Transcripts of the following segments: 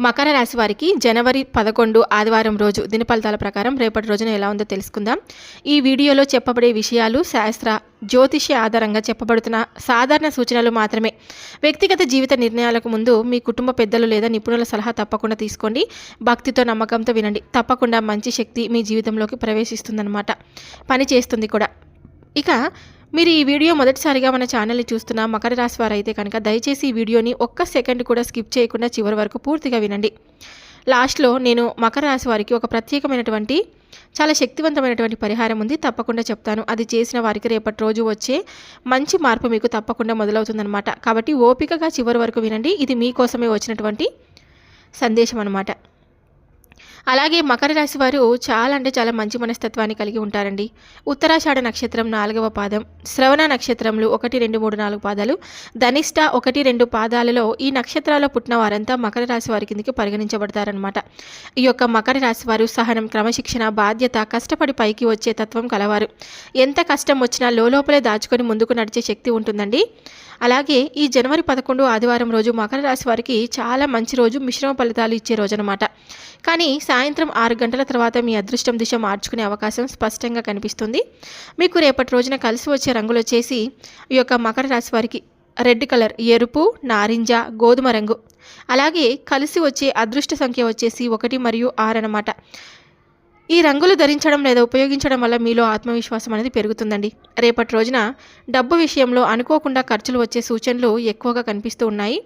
మకర రాశి వారికి జనవరి పదకొండు ఆదివారం రోజు దిన ఫలితాల ప్రకారం రేపటి రోజున ఎలా ఉందో తెలుసుకుందాం. ఈ వీడియోలో చెప్పబడే విషయాలు శాస్త్ర జ్యోతిష్య ఆధారంగా చెప్పబడుతున్న సాధారణ సూచనలు మాత్రమే. వ్యక్తిగత జీవిత నిర్ణయాలకు ముందు మీ కుటుంబ పెద్దలు లేదా నిపుణుల సలహా తప్పకుండా తీసుకోండి. భక్తితో నమ్మకంతో వినండి. తప్పకుండా మంచి శక్తి మీ జీవితంలోకి ప్రవేశిస్తుందన్నమాట. పని చేస్తుంది కూడా. ఇక మీరు ఈ వీడియో మొదటిసారిగా మన ఛానల్ని చూస్తున్న మకర రాశి వారు అయితే కనుక దయచేసి ఈ వీడియోని ఒక్క సెకండ్ కూడా స్కిప్ చేయకుండా చివరి వరకు పూర్తిగా వినండి. లాస్ట్లో నేను మకర రాశి వారికి ఒక ప్రత్యేకమైనటువంటి చాలా శక్తివంతమైనటువంటి పరిహారం ఉంది. తప్పకుండా చెప్తాను. అది చేసిన వారికి రేపటి రోజు వచ్చే మంచి మార్పు మీకు తప్పకుండా మొదలవుతుందన్నమాట. కాబట్టి ఓపికగా చివరి వరకు వినండి. ఇది మీకోసమే వచ్చినటువంటి సందేశం అన్నమాట. అలాగే మకర రాశి వారు చాలా అంటే చాలా మంచి మనస్తత్వాన్ని కలిగి ఉంటారండి. ఉత్తరాషాఢ నక్షత్రం నాలుగవ పాదం శ్రవణ నక్షత్రంలో ఒకటి రెండు మూడు నాలుగు పాదాలు ధనిష్ట ఒకటి రెండు పాదాలలో ఈ నక్షత్రాల్లో పుట్టిన వారంతా మకర రాశి వారి కిందకి పరిగణించబడతారనమాట ఈ యొక్క మకర రాశి వారు సహనం క్రమశిక్షణ బాధ్యత కష్టపడి పైకి వచ్చే తత్వం కలవారు. ఎంత కష్టం వచ్చినా లోపలే దాచుకొని ముందుకు నడిచే శక్తి ఉంటుందండి. అలాగే ఈ జనవరి పదకొండు ఆదివారం రోజు మకర రాశి వారికి చాలా మంచి రోజు మిశ్రమ ఫలితాలు ఇచ్చే రోజు అనమాట కానీ సాయంత్రం ఆరు గంటల తర్వాత మీ అదృష్టం దిశ మార్చుకునే అవకాశం స్పష్టంగా కనిపిస్తుంది. మీకు రేపటి రోజున కలిసి వచ్చే రంగులు వచ్చేసి ఈ యొక్క మకర రాశి వారికి రెడ్ కలర్ ఎరుపు నారింజ గోధుమ రంగు. అలాగే కలిసి వచ్చే అదృష్ట సంఖ్య వచ్చేసి ఒకటి మరియు ఆరు అనమాట ఈ రంగులు ధరించడం లేదా ఉపయోగించడం వల్ల మీలో ఆత్మవిశ్వాసం అనేది పెరుగుతుందండి. రేపటి రోజున డబ్బు విషయంలో అనుకోకుండా ఖర్చులు వచ్చే సూచనలు ఎక్కువగా కనిపిస్తూ ఉన్నాయి.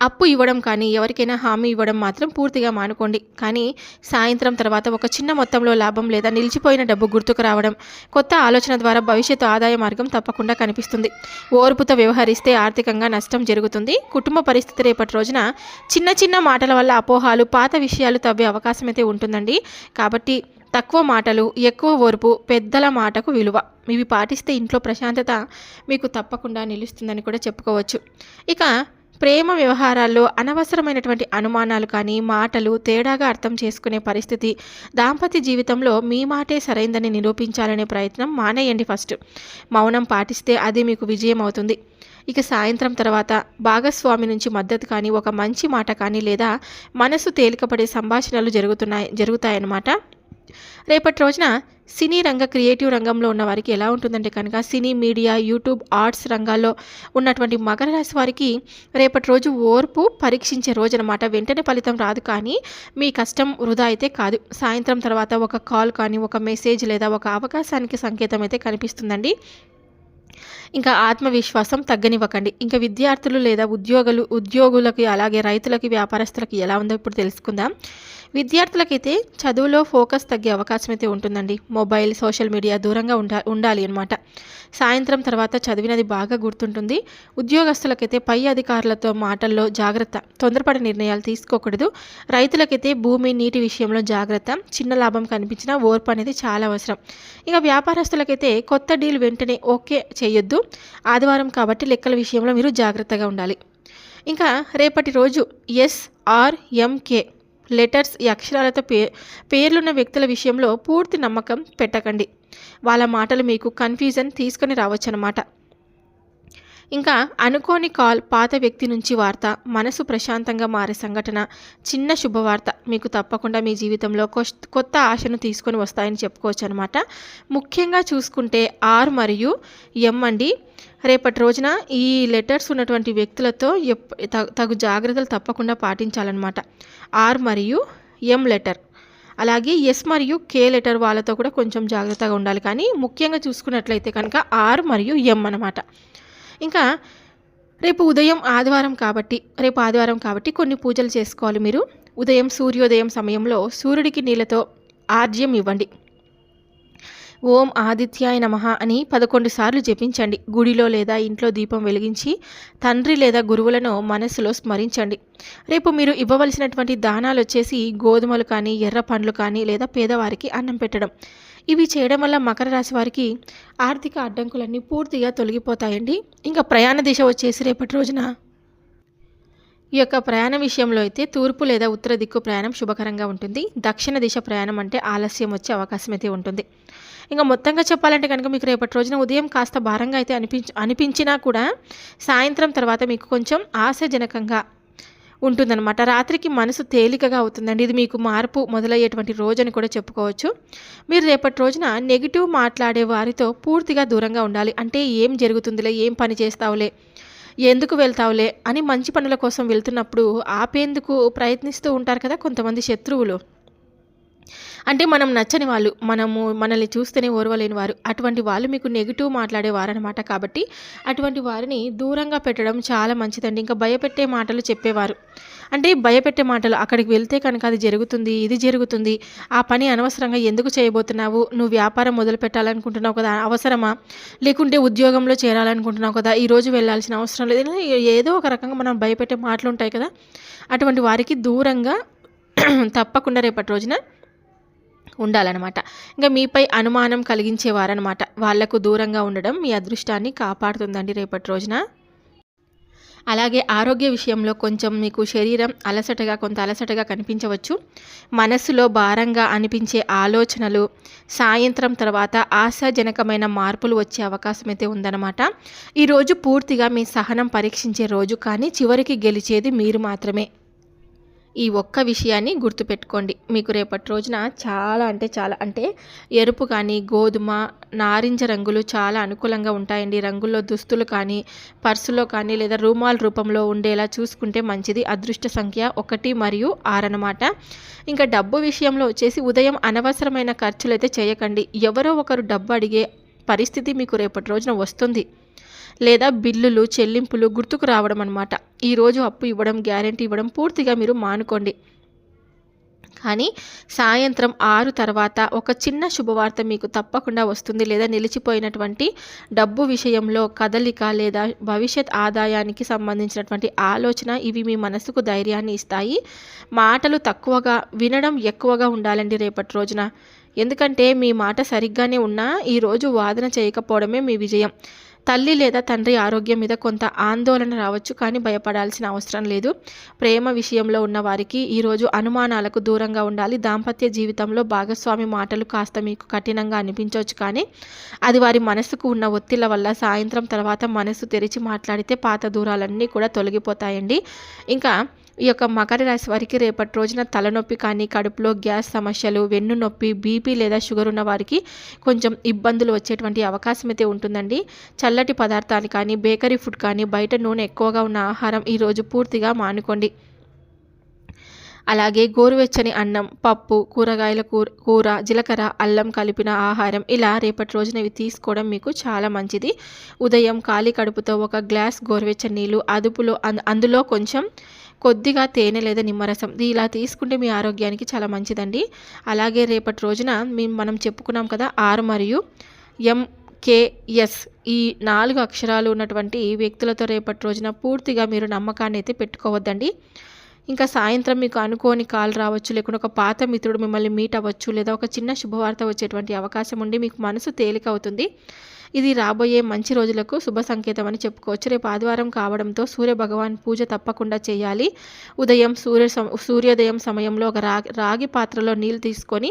అప్పు ఇవ్వడం కానీ ఎవరికైనా హామీ ఇవ్వడం మాత్రం పూర్తిగా మానుకోండి. కానీ సాయంత్రం తర్వాత ఒక చిన్న మొత్తంలో లాభం లేదా నిలిచిపోయిన డబ్బు గుర్తుకు రావడం కొత్త ఆలోచన ద్వారా భవిష్యత్తు ఆదాయ మార్గం తప్పకుండా కనిపిస్తుంది. ఓర్పుతో వ్యవహరిస్తే ఆర్థికంగా నష్టం జరుగుతుంది. కుటుంబ పరిస్థితి రేపటి రోజున చిన్న చిన్న మాటల వల్ల అపోహాలు పాత విషయాలు తవ్వే అవకాశం అయితే ఉంటుందండి. కాబట్టి తక్కువ మాటలు ఎక్కువ ఓర్పు పెద్దల మాటకు విలువ. ఇవి పాటిస్తే ఇంట్లో ప్రశాంతత మీకు తప్పకుండా నిలుస్తుందని కూడా చెప్పుకోవచ్చు. ఇక ప్రేమ వ్యవహారాల్లో అనవసరమైనటువంటి అనుమానాలు కానీ మాటలు తేడాగా అర్థం చేసుకునే పరిస్థితి దాంపత్య జీవితంలో మీ మాటే సరైందని నిరూపించాలనే ప్రయత్నం మానేయండి ఫస్ట్. మౌనం పాటిస్తే అది మీకు విజయం అవుతుంది. ఇక సాయంత్రం తర్వాత భాగస్వామి నుంచి మద్దతు కానీ ఒక మంచి మాట కానీ లేదా మనసు తేలికపడే సంభాషణలు జరుగుతున్నాయి జరుగుతాయన్నమాట. రేపటి రోజున సినీ రంగ క్రియేటివ్ రంగంలో ఉన్న వారికి ఎలా ఉంటుందంటే కనుక సినీ మీడియా యూట్యూబ్ ఆర్ట్స్ రంగాల్లో ఉన్నటువంటి మకర రాశి వారికి రేపటి రోజు ఓర్పు పరీక్షించే రోజు అనమాట వెంటనే ఫలితం రాదు కానీ మీ కష్టం వృధా అయితే కాదు. సాయంత్రం తర్వాత ఒక కాల్ కానీ ఒక మెసేజ్ లేదా ఒక అవకాశానికి సంకేతం అయితే కనిపిస్తుందండి. ఇంకా ఆత్మవిశ్వాసం తగ్గనివ్వకండి. ఇంకా విద్యార్థులు లేదా ఉద్యోగులు ఉద్యోగులకి అలాగే రైతులకి వ్యాపారస్తులకి ఎలా ఉందో ఇప్పుడు తెలుసుకుందాం. విద్యార్థులకైతే చదువులో ఫోకస్ తగ్గే అవకాశం అయితే ఉంటుందండి. మొబైల్ సోషల్ మీడియా దూరంగా ఉండా ఉండాలి అనమాట సాయంత్రం తర్వాత చదివినది బాగా గుర్తుంటుంది. ఉద్యోగస్తులకైతే పై అధికారులతో మాటల్లో జాగ్రత్త తొందరపడి నిర్ణయాలు తీసుకోకూడదు. రైతులకైతే భూమి నీటి విషయంలో జాగ్రత్త చిన్న లాభం కనిపించినా ఓర్పు అనేది చాలా అవసరం. ఇక వ్యాపారస్తులకైతే కొత్త డీల్ వెంటనే ఓకే చేయొద్దు. ఆదివారం కాబట్టి లెక్కల విషయంలో మీరు జాగ్రత్తగా ఉండాలి. ఇంకా రేపటి రోజు ఎస్ఆర్ఎంకే లెటర్స్ ఈ అక్షరాలతో పే పేర్లున్న వ్యక్తుల విషయంలో పూర్తి నమ్మకం పెట్టకండి. వాళ్ళ మాటలు మీకు కన్ఫ్యూజన్ తీసుకొని రావచ్చు అనమాట ఇంకా అనుకోని కాల్ పాత వ్యక్తి నుంచి వార్త మనసు ప్రశాంతంగా మారే సంఘటన చిన్న శుభవార్త మీకు తప్పకుండా మీ జీవితంలో కొత్త ఆశను తీసుకొని వస్తాయని చెప్పుకోవచ్చు అనమాట ముఖ్యంగా చూసుకుంటే ఆర్ మరియు ఎం అండి. రేపటి రోజున ఈ లెటర్స్ ఉన్నటువంటి వ్యక్తులతో తగు జాగ్రత్తలు తప్పకుండా పాటించాలన్నమాట. ఆర్ మరియు ఎం లెటర్. అలాగే ఎస్ మరియు కే లెటర్ వాళ్ళతో కూడా కొంచెం జాగ్రత్తగా ఉండాలి. కానీ ముఖ్యంగా చూసుకున్నట్లయితే కనుక ఆర్ మరియు ఎం అనమాట ఇంకా రేపు ఉదయం ఆదివారం కాబట్టి రేపు ఆదివారం కాబట్టి కొన్ని పూజలు చేసుకోవాలి మీరు. ఉదయం సూర్యోదయం సమయంలో సూర్యుడికి నీళ్ళతో ఆర్జ్యం ఇవ్వండి. ఓం ఆదిత్యాయ నమ అని పదకొండు సార్లు జపించండి. గుడిలో లేదా ఇంట్లో దీపం వెలిగించి తండ్రి లేదా గురువులను మనస్సులో స్మరించండి. రేపు మీరు ఇవ్వవలసినటువంటి దానాలు వచ్చేసి గోధుమలు కానీ ఎర్ర పండ్లు కానీ లేదా పేదవారికి అన్నం పెట్టడం. ఇవి చేయడం వల్ల మకర రాశి వారికి ఆర్థిక అడ్డంకులన్నీ పూర్తిగా తొలగిపోతాయండి. ఇంకా ప్రయాణ దిశ వచ్చేసి రేపటి రోజున ఈ యొక్క ప్రయాణ విషయంలో అయితే తూర్పు లేదా ఉత్తర దిక్కు ప్రయాణం శుభకరంగా ఉంటుంది. దక్షిణ దిశ ప్రయాణం అంటే ఆలస్యం వచ్చే అవకాశం అయితే ఉంటుంది. ఇంకా మొత్తంగా చెప్పాలంటే కనుక మీకు రేపటి రోజున ఉదయం కాస్త భారంగా అయితే అనిపించ అనిపించినా కూడా సాయంత్రం తర్వాత మీకు కొంచెం ఆశాజనకంగా ఉంటుందన్నమాట. రాత్రికి మనసు తేలికగా అవుతుందండి. ఇది మీకు మార్పు మొదలయ్యేటువంటి రోజు అని కూడా చెప్పుకోవచ్చు. మీరు రేపటి రోజున నెగిటివ్ మాట్లాడే వారితో పూర్తిగా దూరంగా ఉండాలి. అంటే ఏం జరుగుతుందిలే? ఏం పని చేస్తావులే? ఎందుకు వెళ్తావులే? అని మంచి పనుల కోసం వెళ్తున్నప్పుడు ఆపేందుకు ప్రయత్నిస్తూ ఉంటారు కదా కొంతమంది శత్రువులు. అంటే మనం నచ్చని వాళ్ళు మనము మనల్ని చూస్తేనే ఓర్వలేని వారు అటువంటి వాళ్ళు మీకు నెగిటివ్ మాట్లాడేవారనమాట కాబట్టి అటువంటి వారిని దూరంగా పెట్టడం చాలా మంచిదండి. ఇంకా భయపెట్టే మాటలు చెప్పేవారు. అంటే భయపెట్టే మాటలు అక్కడికి వెళ్తే కనుక అది జరుగుతుంది ఇది జరుగుతుంది ఆ పని అనవసరంగా ఎందుకు చేయబోతున్నావు నువ్వు వ్యాపారం మొదలు పెట్టాలనుకుంటున్నావు కదా అవసరమా? లేకుంటే ఉద్యోగంలో చేరాలనుకుంటున్నావు కదా ఈరోజు వెళ్ళాల్సిన అవసరం లేదు. ఏదో ఒక రకంగా మనం భయపెట్టే మాటలు ఉంటాయి కదా. అటువంటి వారికి దూరంగా తప్పకుండా రేపటి రోజున ఉండాలన్నమాట. ఇంకా మీపై అనుమానం కలిగించేవారనమాట వాళ్ళకు దూరంగా ఉండడం మీ అదృష్టాన్ని కాపాడుతుందండి రేపటి రోజున. అలాగే ఆరోగ్య విషయంలో కొంచెం మీకు శరీరం అలసటగా కొంత అలసటగా కనిపించవచ్చు. మనసులో భారంగా అనిపించే ఆలోచనలు సాయంత్రం తర్వాత ఆశాజనకమైన మార్పులు వచ్చే అవకాశం అయితే ఉందన్నమాట. ఈరోజు పూర్తిగా మీ సహనం పరీక్షించే రోజు కానీ చివరికి గెలిచేది మీరు మాత్రమే. ఈ ఒక్క విషయాన్ని గుర్తుపెట్టుకోండి. మీకు రేపటి రోజున చాలా అంటే చాలా అంటే ఎరుపు కానీ గోధుమ నారింజ రంగులు చాలా అనుకూలంగా ఉంటాయండి. రంగుల్లో దుస్తులు కానీ పర్సులో కానీ లేదా రూమాల్ రూపంలో ఉండేలా చూసుకుంటే మంచిది. అదృష్ట సంఖ్య ఒకటి మరియు ఆరన్నమాట ఇంకా డబ్బు విషయంలో వచ్చేసి ఉదయం అనవసరమైన ఖర్చులు అయితే చేయకండి. ఎవరో ఒకరు డబ్బు అడిగే పరిస్థితి మీకు రేపటి రోజున వస్తుంది. లేదా బిల్లులు చెల్లింపులు గుర్తుకు రావడం అనమాట ఈరోజు అప్పు ఇవ్వడం గ్యారంటీ ఇవ్వడం పూర్తిగా మీరు మానుకోండి. కానీ సాయంత్రం ఆరు తర్వాత ఒక చిన్న శుభవార్త మీకు తప్పకుండా వస్తుంది లేదా నిలిచిపోయినటువంటి డబ్బు విషయంలో కదలిక లేదా భవిష్యత్ ఆదాయానికి సంబంధించినటువంటి ఆలోచన ఇవి మీ మనసుకు ధైర్యాన్ని ఇస్తాయి. మాటలు తక్కువగా వినడం ఎక్కువగా ఉండాలండి రేపటి రోజున. ఎందుకంటే మీ మాట సరిగ్గానే ఉన్నా ఈరోజు వాదన చేయకపోవడమే మీ విజయం. తల్లి లేదా తండ్రి ఆరోగ్యం మీద కొంత ఆందోళన రావచ్చు కానీ భయపడాల్సిన అవసరం లేదు. ప్రేమ విషయంలో ఉన్న వారికి ఈరోజు అనుమానాలకు దూరంగా ఉండాలి. దాంపత్య జీవితంలో భాగస్వామి మాటలు కాస్త మీకు కఠినంగా అనిపించవచ్చు కానీ అది వారి మనసుకు ఉన్న ఒత్తిళ్ళ వల్ల సాయంత్రం తర్వాత మనసు తెరిచి మాట్లాడితే పాత దూరాలన్నీ కూడా తొలగిపోతాయండి. ఇంకా ఈ యొక్క మకర రాశి వారికి రేపటి రోజున తలనొప్పి కానీ కడుపులో గ్యాస్ సమస్యలు వెన్ను నొప్పి బీపీ లేదా షుగర్ ఉన్న వారికి కొంచెం ఇబ్బందులు వచ్చేటువంటి అవకాశం అయితే ఉంటుందండి. చల్లటి పదార్థాలు కానీ బేకరీ ఫుడ్ కానీ బయట నూనె ఎక్కువగా ఉన్న ఆహారం ఈరోజు పూర్తిగా మానుకోండి. అలాగే గోరువెచ్చని అన్నం పప్పు కూరగాయల కూర కూర జీలకర్ర అల్లం కలిపిన ఆహారం ఇలా రేపటి రోజున ఇవి తీసుకోవడం మీకు చాలా మంచిది. ఉదయం ఖాళీ కడుపుతో ఒక గ్లాస్ గోరువెచ్చని నీళ్ళు అదుపులో అందులో కొంచెం కొద్దిగా తేనె లేదా నిమ్మరసం ఇలా తీసుకుంటే మీ ఆరోగ్యానికి చాలా మంచిదండి. అలాగే రేపటి రోజున మేము మనం చెప్పుకున్నాం కదా ఆరు మరియు ఎంకేఎస్ ఈ నాలుగు అక్షరాలు ఉన్నటువంటి వ్యక్తులతో రేపటి రోజున పూర్తిగా మీరు నమ్మకాన్ని అయితే పెట్టుకోవద్దండి. ఇంకా సాయంత్రం మీకు అనుకోని కాల్ రావచ్చు లేకుంటే ఒక పాత మిత్రుడు మిమ్మల్ని మీట్ అవ్వచ్చు లేదా ఒక చిన్న శుభవార్త వచ్చేటువంటి అవకాశం ఉండి మీకు మనసు తేలిక అవుతుంది. ఇది రాబోయే మంచి రోజులకు శుభ సంకేతం అని చెప్పుకోవచ్చు. రేపు ఆదివారం కావడంతో సూర్య భగవాన్ పూజ తప్పకుండా చేయాలి. ఉదయం సూర్య సూర్యోదయం సమయంలో ఒక రాగి రాగి పాత్రలో నీళ్ళు తీసుకొని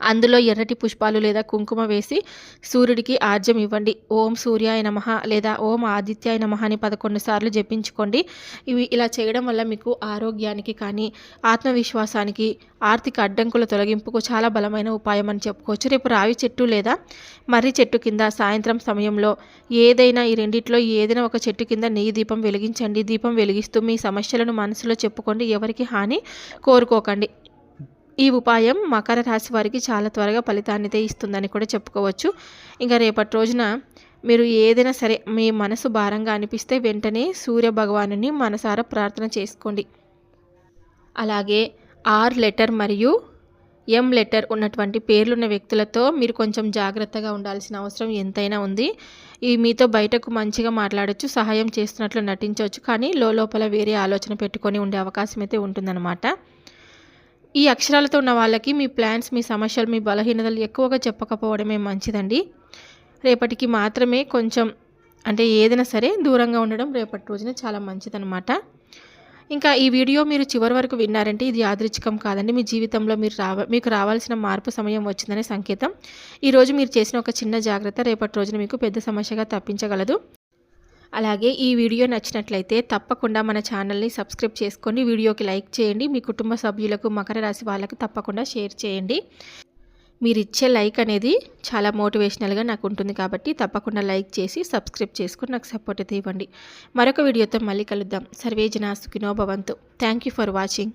అందులో ఎర్రటి పుష్పాలు లేదా కుంకుమ వేసి సూర్యుడికి ఆర్జం ఇవ్వండి. ఓం సూర్యాయ నమ లేదా ఓం ఆదిత్యాయ నమ అని పదకొండు సార్లు జపించుకోండి. ఇవి ఇలా చేయడం వల్ల మీకు ఆరోగ్యానికి కానీ ఆత్మవిశ్వాసానికి ఆర్థిక అడ్డంకుల తొలగింపుకు చాలా బలమైన ఉపాయం అని చెప్పుకోవచ్చు. రేపు రావి చెట్టు లేదా మర్రి చెట్టు కింద సాయంత్రం సమయంలో ఏదైనా ఈ రెండిట్లో ఏదైనా ఒక చెట్టు కింద నెయ్యి దీపం వెలిగించండి. దీపం వెలిగిస్తూ మీ సమస్యలను మనసులో చెప్పుకోండి. ఎవరికి హాని కోరుకోకండి. ఈ ఉపాయం మకర రాశి వారికి చాలా త్వరగా ఫలితాన్ని ఇస్తుందని కూడా చెప్పుకోవచ్చు. ఇంకా రేపటి రోజున మీరు ఏదైనా సరే మీ మనసు భారంగా అనిపిస్తే వెంటనే సూర్య భగవాను మనసారా ప్రార్థన చేసుకోండి. అలాగే ఆర్ లెటర్ మరియు ఎం లెటర్ ఉన్నటువంటి పేర్లున్న వ్యక్తులతో మీరు కొంచెం జాగ్రత్తగా ఉండాల్సిన అవసరం ఎంతైనా ఉంది. ఈ మీతో బయటకు మంచిగా మాట్లాడచ్చు సహాయం చేస్తున్నట్లు నటించవచ్చు కానీ లోపల వేరే ఆలోచన పెట్టుకొని ఉండే అవకాశం అయితే ఉంటుందన్నమాట. ఈ అక్షరాలతో ఉన్న వాళ్ళకి మీ ప్లాన్స్ మీ సమస్యలు మీ బలహీనతలు ఎక్కువగా చెప్పకపోవడమే మంచిదండి. రేపటికి మాత్రమే కొంచెం అంటే ఏదైనా సరే దూరంగా ఉండడం రేపటి రోజున చాలా మంచిదనమాట ఇంకా ఈ వీడియో మీరు చివరి వరకు విన్నారంటే ఇది యాదృచ్ఛికం కాదండి. మీ జీవితంలో మీరు రావ మీకు రావాల్సిన మార్పు సమయం వచ్చిందనే సంకేతం. ఈరోజు మీరు చేసిన ఒక చిన్న జాగ్రత్త రేపటి రోజున మీకు పెద్ద సమస్యగా తప్పించగలదు. అలాగే ఈ వీడియో నచ్చినట్లయితే తప్పకుండా మన ఛానల్ని సబ్స్క్రైబ్ చేసుకొని వీడియోకి లైక్ చేయండి మీ కుటుంబ సభ్యులకు మకర రాశి వాళ్ళకు తప్పకుండా షేర్ చేయండి. మీరు ఇచ్చే లైక్ అనేది చాలా మోటివేషనల్గా నాకు ఉంటుంది కాబట్టి తప్పకుండా లైక్ చేసి సబ్స్క్రైబ్ చేసుకుని నాకు సపోర్ట్ అయితే ఇవ్వండి. మరొక వీడియోతో మళ్ళీ కలుద్దాం. సర్వేజనా సుఖినో భవంతు. Thank you for watching